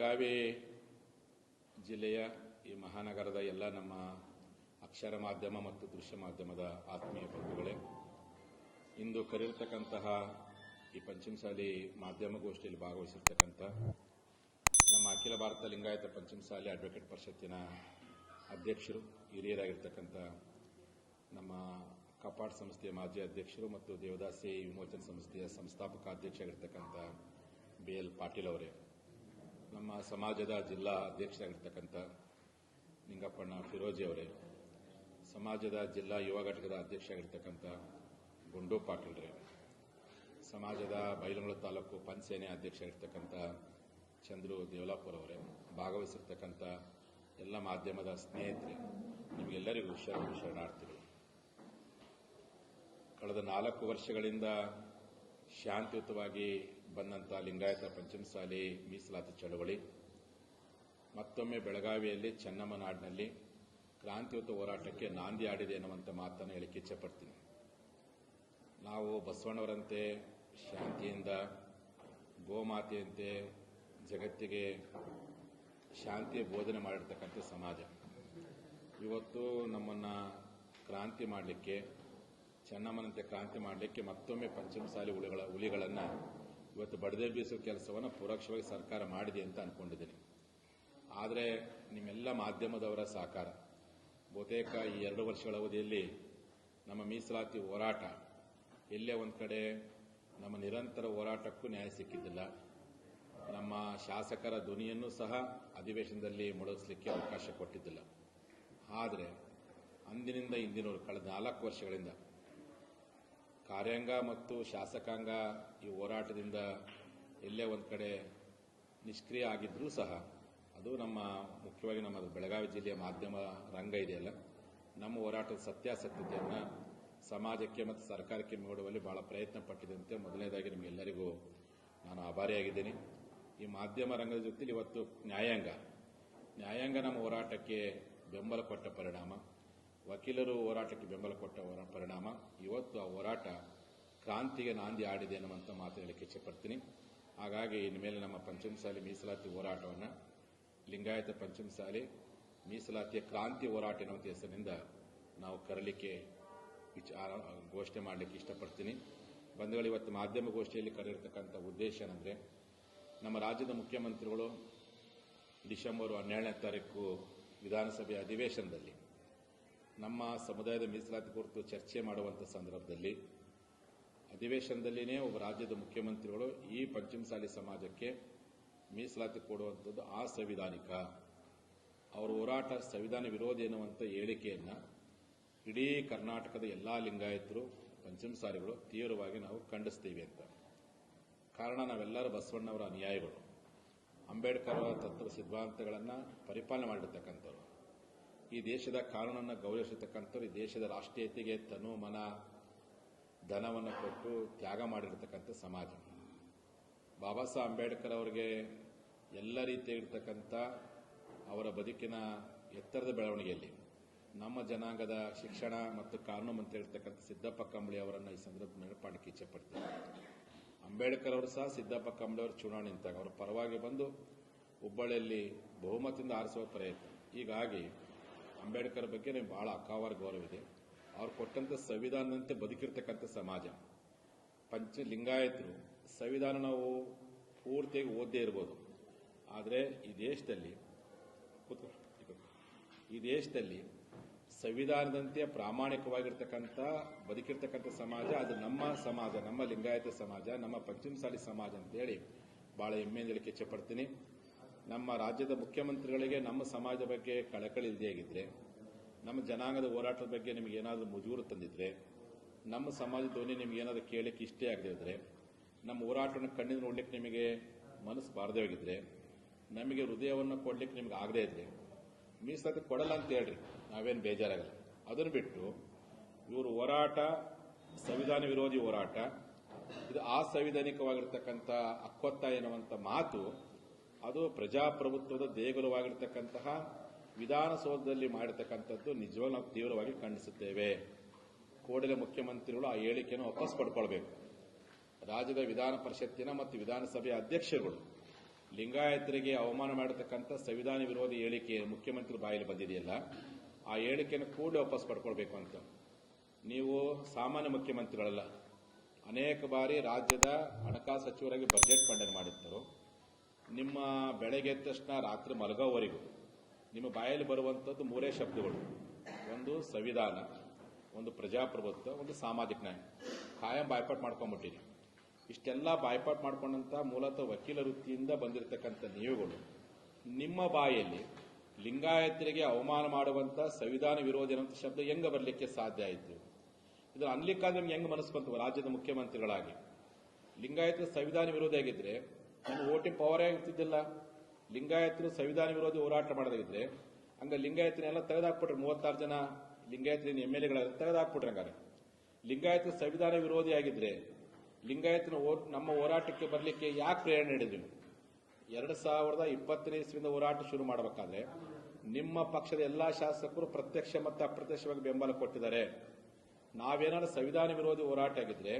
ಬೆಳಗಾವಿ ಜಿಲ್ಲೆಯ ಈ ಮಹಾನಗರದ ಎಲ್ಲ ನಮ್ಮ ಅಕ್ಷರ ಮಾಧ್ಯಮ ಮತ್ತು ದೃಶ್ಯ ಮಾಧ್ಯಮದ ಆತ್ಮೀಯ ಬಂಧುಗಳೇ, ಇಂದು ಕರೆಯಿರ್ತಕ್ಕಂತಹ ಈ ಪಂಚಮಸಾಲಿ ಮಾಧ್ಯಮಗೋಷ್ಠಿಯಲ್ಲಿ ಭಾಗವಹಿಸಿರ್ತಕ್ಕಂಥ ನಮ್ಮ ಅಖಿಲ ಭಾರತ ಲಿಂಗಾಯತ ಪಂಚಮಸಾಲಿ ಅಡ್ವೊಕೇಟ್ ಪರಿಷತ್ತಿನ ಅಧ್ಯಕ್ಷರು, ಹಿರಿಯರಾಗಿರ್ತಕ್ಕಂಥ ನಮ್ಮ ಕಪಾಟ್ ಸಂಸ್ಥೆಯ ಮಾಜಿ ಅಧ್ಯಕ್ಷರು ಮತ್ತು ದೇವದಾಸಿ ವಿಮೋಚನ ಸಂಸ್ಥೆಯ ಸಂಸ್ಥಾಪಕ ಅಧ್ಯಕ್ಷರಾಗಿರ್ತಕ್ಕಂಥ ಬಿ ಎಲ್ ಪಾಟೀಲ್ ಅವರೇ. ನಮ್ಮ ಸಮಾಜದ ಜಿಲ್ಲಾ ಅಧ್ಯಕ್ಷರಾಗಿರ್ತಕ್ಕಂಥ ನಿಂಗಪ್ಪಣ್ಣ ಫಿರೋಜಿ ಅವರೇ, ಸಮಾಜದ ಜಿಲ್ಲಾ ಯುವ ಘಟಕದ ಅಧ್ಯಕ್ಷರಾಗಿರ್ತಕ್ಕಂಥ ಗುಂಡು ಪಾಟೀಲ್ರೇ ಸಮಾಜದ ಬೈಲಂಗಳ ತಾಲೂಕು ಪಂಚಸೇನೆ ಅಧ್ಯಕ್ಷರಾಗಿರ್ತಕ್ಕಂಥ ಚಂದ್ರು ದೇವಲಾಪುರ ಅವರೇ, ಭಾಗವಹಿಸಿರ್ತಕ್ಕಂಥ ಎಲ್ಲ ಮಾಧ್ಯಮದ ಸ್ನೇಹಿತರೆ, ನಿಮಗೆಲ್ಲರಿಗೂ ಶರಣ ಶರಣಾರ್ಥಿಗಳು. ಕಳೆದ ನಾಲ್ಕು ವರ್ಷಗಳಿಂದ ಶಾಂತಿಯುತವಾಗಿ ಬಂದಂಥ ಲಿಂಗಾಯತ ಪಂಚಮಸಾಲಿ ಮೀಸಲಾತಿ ಚಳವಳಿ, ಮತ್ತೊಮ್ಮೆ ಬೆಳಗಾವಿಯಲ್ಲಿ ಚೆನ್ನಮ್ಮ ನಾಡಿನಲ್ಲಿ ಕ್ರಾಂತಿಯುತ ಹೋರಾಟಕ್ಕೆ ನಾಂದಿ ಆಡಿದೆ ಎನ್ನುವಂಥ ಮಾತನ್ನು ಹೇಳಿಕೆ ಇಚ್ಛೆಪಡ್ತೀನಿ ನಾವು ಬಸವಣ್ಣವರಂತೆ ಶಾಂತಿಯಿಂದ, ಗೋಮಾತೆಯಂತೆ ಜಗತ್ತಿಗೆ ಶಾಂತಿಯ ಬೋಧನೆ ಮಾಡಿರ್ತಕ್ಕಂಥ ಸಮಾಜ. ಇವತ್ತು ನಮ್ಮನ್ನು ಕ್ರಾಂತಿ ಮಾಡಲಿಕ್ಕೆ, ಚೆನ್ನಮ್ಮನಂತೆ ಕ್ರಾಂತಿ ಮಾಡಲಿಕ್ಕೆ ಮತ್ತೊಮ್ಮೆ ಪಂಚಮಸಾಲಿ ಹುಲಿಗಳ ಹುಲಿಗಳನ್ನು ಇವತ್ತು ಬಡದೆ ಬೀಸುವ ಕೆಲಸವನ್ನು ಪರೋಕ್ಷವಾಗಿ ಸರ್ಕಾರ ಮಾಡಿದೆ ಅಂತ ಅನ್ಕೊಂಡಿದ್ದೀನಿ. ಆದರೆ ನಿಮ್ಮೆಲ್ಲ ಮಾಧ್ಯಮದವರ ಸಹಕಾರ. ಬಹುತೇಕ ಈ ಎರಡು ವರ್ಷಗಳ ಅವಧಿಯಲ್ಲಿ ನಮ್ಮ ಮೀಸಲಾತಿ ಹೋರಾಟ, ಎಲ್ಲೇ ಒಂದು ಕಡೆ ನಮ್ಮ ನಿರಂತರ ಹೋರಾಟಕ್ಕೂ ನ್ಯಾಯ ಸಿಕ್ಕಿದ್ದಿಲ್ಲ. ನಮ್ಮ ಶಾಸಕರ ಧ್ವನಿಯನ್ನು ಸಹ ಅಧಿವೇಶನದಲ್ಲಿ ಮೊಳಗಿಸಲಿಕ್ಕೆ ಅವಕಾಶ ಕೊಟ್ಟಿದ್ದಿಲ್ಲ. ಆದರೆ ಅಂದಿನಿಂದ ಇಂದಿನವರು ಕಳೆದ ನಾಲ್ಕು ವರ್ಷಗಳಿಂದ ಕಾರ್ಯಾಂಗ ಮತ್ತು ಶಾಸಕಾಂಗ ಈ ಹೋರಾಟದಿಂದ ಎಲ್ಲೇ ಒಂದು ಕಡೆ ನಿಷ್ಕ್ರಿಯ ಆಗಿದ್ದರೂ ಸಹ ಅದು ನಮ್ಮ ಮುಖ್ಯವಾಗಿ ನಮ್ಮ ಬೆಳಗಾವಿ ಜಿಲ್ಲೆಯ ಮಾಧ್ಯಮ ರಂಗ ಇದೆಯಲ್ಲ, ನಮ್ಮ ಹೋರಾಟದ ಸತ್ಯಾಸತ್ಯತೆಯನ್ನು ಸಮಾಜಕ್ಕೆ ಮತ್ತು ಸರ್ಕಾರಕ್ಕೆ ನೋಡುವಲ್ಲಿ ಬಹಳ ಪ್ರಯತ್ನ ಪಟ್ಟಿದಂತೆ ಮೊದಲನೇದಾಗಿ ನಿಮಗೆಲ್ಲರಿಗೂ ನಾನು ಆಭಾರಿಯಾಗಿದ್ದೀನಿ. ಈ ಮಾಧ್ಯಮ ರಂಗದ ಜೊತೆಲಿ ಇವತ್ತು ನ್ಯಾಯಾಂಗ. ನ್ಯಾಯಾಂಗ ನಮ್ಮ ಹೋರಾಟಕ್ಕೆ ಬೆಂಬಲ ಕೊಟ್ಟ ಪರಿಣಾಮ. ವಕೀಲರು ಹೋರಾಟಕ್ಕೆ ಬೆಂಬಲ ಕೊಟ್ಟ ಪರಿಣಾಮ. ಇವತ್ತು ಆ ಹೋರಾಟ ಕ್ರಾಂತಿಗೆ ನಾಂದಿ ಆಡಿದೆ ಅನ್ನುವಂಥ ಮಾತು ಹೇಳಕ್ಕೆ ಇಚ್ಛೆಪಡ್ತೀನಿ ಹಾಗಾಗಿ ಇನ್ಮೇಲೆ ನಮ್ಮ ಪಂಚಮಸಾಲಿ ಮೀಸಲಾತಿ ಹೋರಾಟವನ್ನು, ಲಿಂಗಾಯತ ಪಂಚಮಸಾಲಿ ಮೀಸಲಾತಿಯ ಕ್ರಾಂತಿ ಹೋರಾಟ ಎನ್ನುವಂಥ ಹೆಸರಿನಿಂದ ನಾವು ಕರಲಿಕ್ಕೆ ಘೋಷಣೆ ಮಾಡಲಿಕ್ಕೆ ಇಷ್ಟಪಡ್ತೀನಿ. ಬಂಧುಗಳು, ಇವತ್ತು ಮಾಧ್ಯಮ ಗೋಷ್ಠಿಯಲ್ಲಿ ಕರೆಯಿರ್ತಕ್ಕಂಥ ಉದ್ದೇಶ ಏನಂದರೆ, ನಮ್ಮ ರಾಜ್ಯದ ಮುಖ್ಯಮಂತ್ರಿಗಳು ಡಿಸೆಂಬರ್ ಹನ್ನೆರಡನೇ ತಾರೀಕು ವಿಧಾನಸಭೆಯ ಅಧಿವೇಶನದಲ್ಲಿ ನಮ್ಮ ಸಮುದಾಯದ ಮೀಸಲಾತಿ ಕುರಿತು ಚರ್ಚೆ ಮಾಡುವಂಥ ಸಂದರ್ಭದಲ್ಲಿ ಅಧಿವೇಶನದಲ್ಲಿನೇ ಒಬ್ಬ ರಾಜ್ಯದ ಮುಖ್ಯಮಂತ್ರಿಗಳು ಈ ಪಂಚಮಸಾಲಿ ಸಮಾಜಕ್ಕೆ ಮೀಸಲಾತಿ ಕೊಡುವಂಥದ್ದು ಅಸಂವಿಧಾನಿಕ ಅವರ ಹೋರಾಟ ಸಂವಿಧಾನ ವಿರೋಧಿ ಎನ್ನುವಂಥ ಹೇಳಿಕೆಯನ್ನು ಇಡೀ ಕರ್ನಾಟಕದ ಎಲ್ಲಾ ಲಿಂಗಾಯತರು, ಪಂಚಮಸಾಲಿಗಳು ತೀವ್ರವಾಗಿ ನಾವು ಖಂಡಿಸ್ತೀವಿ ಅಂತ. ಕಾರಣ ನಾವೆಲ್ಲರೂ ಬಸವಣ್ಣವರ ಅನುಯಾಯಿಗಳು. ಅಂಬೇಡ್ಕರ್ ಅವರ ತತ್ವ ಸಿದ್ಧಾಂತಗಳನ್ನು ಪರಿಪಾಲನೆ ಮಾಡಿರ್ತಕ್ಕಂಥವ್ರು. ಈ ದೇಶದ ಕಾನೂನನ್ನು ಗೌರವಿಸಿರ್ತಕ್ಕಂಥವ್ರು ಈ ದೇಶದ ರಾಷ್ಟ್ರೀಯತೆಗೆ ತನು ಮನ, ಧನವನ್ನು ಕೊಟ್ಟು ತ್ಯಾಗ ಮಾಡಿರ್ತಕ್ಕಂಥ ಸಮಾಜ. ಬಾಬಾ ಸಾಹೇಬ್ ಅಂಬೇಡ್ಕರ್ ಅವರಿಗೆ ಎಲ್ಲ ರೀತಿಯಾಗಿರ್ತಕ್ಕಂಥ ಅವರ ಬದುಕಿನ ಎತ್ತರದ ಬೆಳವಣಿಗೆಯಲ್ಲಿ ನಮ್ಮ ಜನಾಂಗದ ಶಿಕ್ಷಣ ಮತ್ತು ಕಾನೂನು ಮಂತ್ರಿ ಇರ್ತಕ್ಕಂಥ ಸಿದ್ದಪ್ಪ ಕಂಬಳಿ ಅವರನ್ನು ಈ ಸಂದರ್ಭ ಇಚ್ಛೆ ಇಚ್ಛೆಪಡ್ತೀನಿ ಅಂಬೇಡ್ಕರ್ ಅವರು ಸಹ ಸಿದ್ದಪ್ಪ ಕಂಬಳಿ ಅವರು ಚುನಾವಣೆ ನಿಂತಾಗ, ಅವರ ಪರವಾಗಿ ಬಂದು ಹುಬ್ಬಳ್ಳಿಯಲ್ಲಿ ಬಹುಮತದಿಂದ ಆರಿಸುವ ಪ್ರಯತ್ನ. ಹೀಗಾಗಿ ಅಂಬೇಡ್ಕರ್ ಬಗ್ಗೆ ನನಗೆ ಬಹಳ ಅಕ್ಕಾವಾರ ಗೌರವ ಇದೆ. ಅವ್ರು ಕೊಟ್ಟಂತ ಸಂವಿಧಾನದಂತೆ ಬದುಕಿರ್ತಕ್ಕಂಥ ಸಮಾಜ. ಪಂಚ ಲಿಂಗಾಯತರು ಸಂವಿಧಾನ ನಾವು ಪೂರ್ತಿಯಾಗಿ ಓದ್ದೇ ಇರ್ಬೋದು. ಆದರೆ ಈ ದೇಶದಲ್ಲಿ ಈ ದೇಶದಲ್ಲಿ ಸಂವಿಧಾನದಂತೆ ಪ್ರಾಮಾಣಿಕವಾಗಿರ್ತಕ್ಕಂಥ, ಬದುಕಿರ್ತಕ್ಕಂಥ ಸಮಾಜ, ಅದು ನಮ್ಮ ಸಮಾಜ, ನಮ್ಮ ಲಿಂಗಾಯತ ಸಮಾಜ, ನಮ್ಮ ಪಂಚಮಸಾಲಿ ಸಮಾಜ ಅಂತೇಳಿ ಬಹಳ ಹೆಮ್ಮೆಯಿಂದ ಹೇಳಿಕೆ ಇಚ್ಛೆಪಡ್ತೀನಿ ನಮ್ಮ ರಾಜ್ಯದ ಮುಖ್ಯಮಂತ್ರಿಗಳಿಗೆ ನಮ್ಮ ಸಮಾಜದ ಬಗ್ಗೆ ಕಳಕಳಿ ಇಲ್ಲದೆ ಆಗಿದ್ರೆ, ನಮ್ಮ ಜನಾಂಗದ ಹೋರಾಟದ ಬಗ್ಗೆ ನಿಮಗೆ ಏನಾದರೂ ಮುಜೂರು ತಂದಿದ್ರೆ, ನಮ್ಮ ಸಮಾಜ ಧ್ವನಿ ನಿಮ್ಗೆ ಏನಾದರೂ ಕೇಳಲಿಕ್ಕೆ ಇಷ್ಟೇ ಆಗದೆ ನಮ್ಮ ಹೋರಾಟವನ್ನು ಕಣ್ಣಿಂದ ನೋಡ್ಲಿಕ್ಕೆ ನಿಮಗೆ ಮನಸ್ಸು ಬಾರದೇ ಹೋಗಿದ್ರೆ, ನಮಗೆ ಹೃದಯವನ್ನು ಕೊಡ್ಲಿಕ್ಕೆ ನಿಮ್ಗೆ ಆಗದೇ ಇದ್ರೆ, ಮೀಸಲಾತಿ ಕೊಡಲ್ಲ ಅಂತ ಹೇಳ್ರಿ, ನಾವೇನು ಬೇಜಾರಾಗಲ್ಲ. ಅದನ್ನು ಬಿಟ್ಟು ಇವರು ಹೋರಾಟ, ಸಂವಿಧಾನ ವಿರೋಧಿ ಹೋರಾಟ, ಇದು ಅಸಂವಿಧಾನಿಕವಾಗಿರ್ತಕ್ಕಂಥ ಅಕ್ಕೊತ್ತ ಎನ್ನುವಂಥ ಮಾತು ಅದು ಪ್ರಜಾಪ್ರಭುತ್ವದ ದೇಗುಲವಾಗಿರ್ತಕ್ಕಂತಹ ವಿಧಾನಸೌಧದಲ್ಲಿ ಮಾಡಿರ್ತಕ್ಕಂಥದ್ದು ನಿಜವಾಗ್ಲೂ ನಾವು ತೀವ್ರವಾಗಿ ಖಂಡಿಸುತ್ತೇವೆ. ಕೂಡಲೇ ಮುಖ್ಯಮಂತ್ರಿಗಳು ಆ ಹೇಳಿಕೆಯನ್ನು ವಾಪಸ್ ಪಡ್ಕೊಳ್ಬೇಕು. ರಾಜ್ಯದ ವಿಧಾನ ಪರಿಷತ್ತಿನ ಮತ್ತು ವಿಧಾನಸಭೆಯ ಅಧ್ಯಕ್ಷರುಗಳು ಲಿಂಗಾಯತರಿಗೆ ಅವಮಾನ ಮಾಡತಕ್ಕಂಥ ಸಂವಿಧಾನ ವಿರೋಧಿ ಹೇಳಿಕೆ ಮುಖ್ಯಮಂತ್ರಿ ಬಾಯಲ್ಲಿ ಬಂದಿದೆಯಲ್ಲ, ಆ ಹೇಳಿಕೆಯನ್ನು ಕೂಡಲೇ ವಾಪಸ್ ಪಡ್ಕೊಳ್ಬೇಕು ಅಂತ. ನೀವು ಸಾಮಾನ್ಯ ಮುಖ್ಯಮಂತ್ರಿಗಳಲ್ಲ, ಅನೇಕ ಬಾರಿ ರಾಜ್ಯದ ಹಣಕಾಸು ಸಚಿವರಾಗಿ ಬಜೆಟ್ ಮಂಡನೆ ಮಾಡಿದ್ದರು ನಿಮ್ಮ ಬೆಳಗ್ಗೆ ತಕ್ಷಣ ರಾತ್ರಿ ಮಲಗೋವರೆಗೂ ನಿಮ್ಮ ಬಾಯಲ್ಲಿ ಬರುವಂಥದ್ದು ಮೂರೇ ಶಬ್ದಗಳು. ಒಂದು ಸಂವಿಧಾನ, ಒಂದು ಪ್ರಜಾಪ್ರಭುತ್ವ, ಒಂದು ಸಾಮಾಜಿಕ ನ್ಯಾಯ. ಕಾಯಂ ಬಾಯ್ಪಾಟ್ ಮಾಡ್ಕೊಂಡ್ಬಿಟ್ಟಿದೆ ಇಷ್ಟೆಲ್ಲ ಬಾಯ್ಪಾಟ್ ಮಾಡ್ಕೊಂಡಂತ ಮೂಲತಃ ವಕೀಲ ವೃತ್ತಿಯಿಂದ ಬಂದಿರತಕ್ಕಂಥ ನೀವುಗಳು, ನಿಮ್ಮ ಬಾಯಲ್ಲಿ ಲಿಂಗಾಯತರಿಗೆ ಅವಮಾನ ಮಾಡುವಂತ ಸಂವಿಧಾನ ವಿರೋಧಿ ಶಬ್ದ ಹೆಂಗ ಬರಲಿಕ್ಕೆ ಸಾಧ್ಯ ಆಯಿತು? ಇದರ ಅನ್ಲಿಕ್ಕಾದ್ರೆ ನಿಮ್ಗೆ ಹೆಂಗ್ ಮನಸ್ಸು ರಾಜ್ಯದ ಮುಖ್ಯಮಂತ್ರಿಗಳಾಗಿ. ಲಿಂಗಾಯತ ಸಂವಿಧಾನ ವಿರೋಧಿ ಆಗಿದ್ರೆ ನಿಮ್ಮ ವೋಟಿಂಗ್ ಪವರೇ ಇರ್ತಿದ್ದಿಲ್ಲ. ಲಿಂಗಾಯತರು ಸಂವಿಧಾನ ವಿರೋಧಿ ಹೋರಾಟ ಮಾಡೋದಾಗಿದ್ರೆ ಹಂಗ ಲಿಂಗಾಯತನೆಲ್ಲ ತೆಗೆದಾಕ್ಬಿಟ್ರೆ ಮೂವತ್ತಾರು ಜನ ಲಿಂಗಾಯತರಿನ ಎಂ ಎಲ್ ಎಗಳ ತೆಗೆದಾಕ್ಬಿಟ್ರೆ ಹಂಗಾರೆ. ಲಿಂಗಾಯತ ಸಂವಿಧಾನ ವಿರೋಧಿ ಆಗಿದ್ರೆ ಲಿಂಗಾಯತನ ನಮ್ಮ ಹೋರಾಟಕ್ಕೆ ಬರಲಿಕ್ಕೆ ಯಾಕೆ ಪ್ರೇರಣೆ ನೀಡಿದ್ವಿ ಎರಡು ಸಾವಿರದ ಇಪ್ಪತ್ತನೇ ಇಸ್ವಿಯಿಂದ ಹೋರಾಟ ಶುರು ಮಾಡಬೇಕಾದ್ರೆ, ನಿಮ್ಮ ಪಕ್ಷದ ಎಲ್ಲಾ ಶಾಸಕರು ಪ್ರತ್ಯಕ್ಷ ಮತ್ತು ಅಪ್ರತ್ಯಕ್ಷವಾಗಿ ಬೆಂಬಲ ಕೊಟ್ಟಿದ್ದಾರೆ. ನಾವೇನಾದ್ರೂ ಸಂವಿಧಾನ ವಿರೋಧಿ ಹೋರಾಟ ಆಗಿದ್ರೆ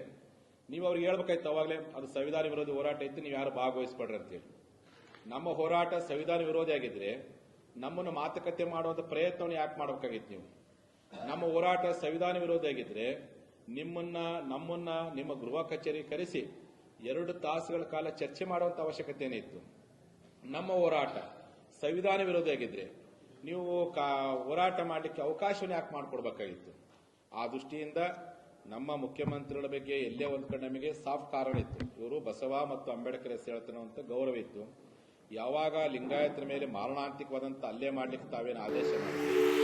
ನೀವು ಅವ್ರಿಗೆ ಹೇಳ್ಬೇಕಾಯ್ತು ಅವಾಗಲೇ, ಅದು ಸಂವಿಧಾನ ವಿರೋಧಿ ಹೋರಾಟ ಇತ್ತು, ನೀವು ಯಾರು ಭಾಗವಹಿಸ್ಬೇಡ್ರಿ ಅಂತೇಳಿ. ನಮ್ಮ ಹೋರಾಟ ಸಂವಿಧಾನ ವಿರೋಧಿ ಆಗಿದ್ರೆ, ನಮ್ಮನ್ನು ಮಾತುಕತೆ ಮಾಡುವಂತ ಪ್ರಯತ್ನವನ್ನು ಯಾಕೆ ಮಾಡಬೇಕಾಗಿತ್ತು ನೀವು? ನಮ್ಮ ಹೋರಾಟ ಸಂವಿಧಾನ ವಿರೋಧಿ ಆಗಿದ್ರೆ, ನಿಮ್ಮನ್ನ, ನಮ್ಮನ್ನ, ನಿಮ್ಮ ಗೃಹ ಕಚೇರಿ ಕರೆಸಿ ಎರಡು ತಾಸುಗಳ ಕಾಲ ಚರ್ಚೆ ಮಾಡುವಂತ ಅವಶ್ಯಕತೆ ಏನಿತ್ತು ನಮ್ಮ ಹೋರಾಟ ಸಂವಿಧಾನ ವಿರೋಧಿ ಆಗಿದ್ರೆ, ನೀವು ಹೋರಾಟ ಮಾಡಲಿಕ್ಕೆ ಅವಕಾಶವನ್ನು ಯಾಕೆ ಮಾಡಿಕೊಡ್ಬೇಕಾಗಿತ್ತು? ಆ ದೃಷ್ಟಿಯಿಂದ ನಮ್ಮ ಮುಖ್ಯಮಂತ್ರಿಗಳ ಬಗ್ಗೆ ಎಲ್ಲೇ ಒಂದು ಕಡೆ ನಮಗೆ ಸಾಫ್ಟ್ ಕಾರಣ ಇತ್ತು. ಇವರು ಬಸವ ಮತ್ತು ಅಂಬೇಡ್ಕರ್ ಹೆಸರು ಅಂತ ಗೌರವ ಇತ್ತು. ಯಾವಾಗ ಲಿಂಗಾಯತರ ಮೇಲೆ ಮಾರಣಾಂತಿಕವಾದಂಥ ಅಲ್ಲೇ ಮಾಡ್ಲಿಕ್ಕೆ ತಾವೇನು ಆದೇಶ ಮಾಡಿ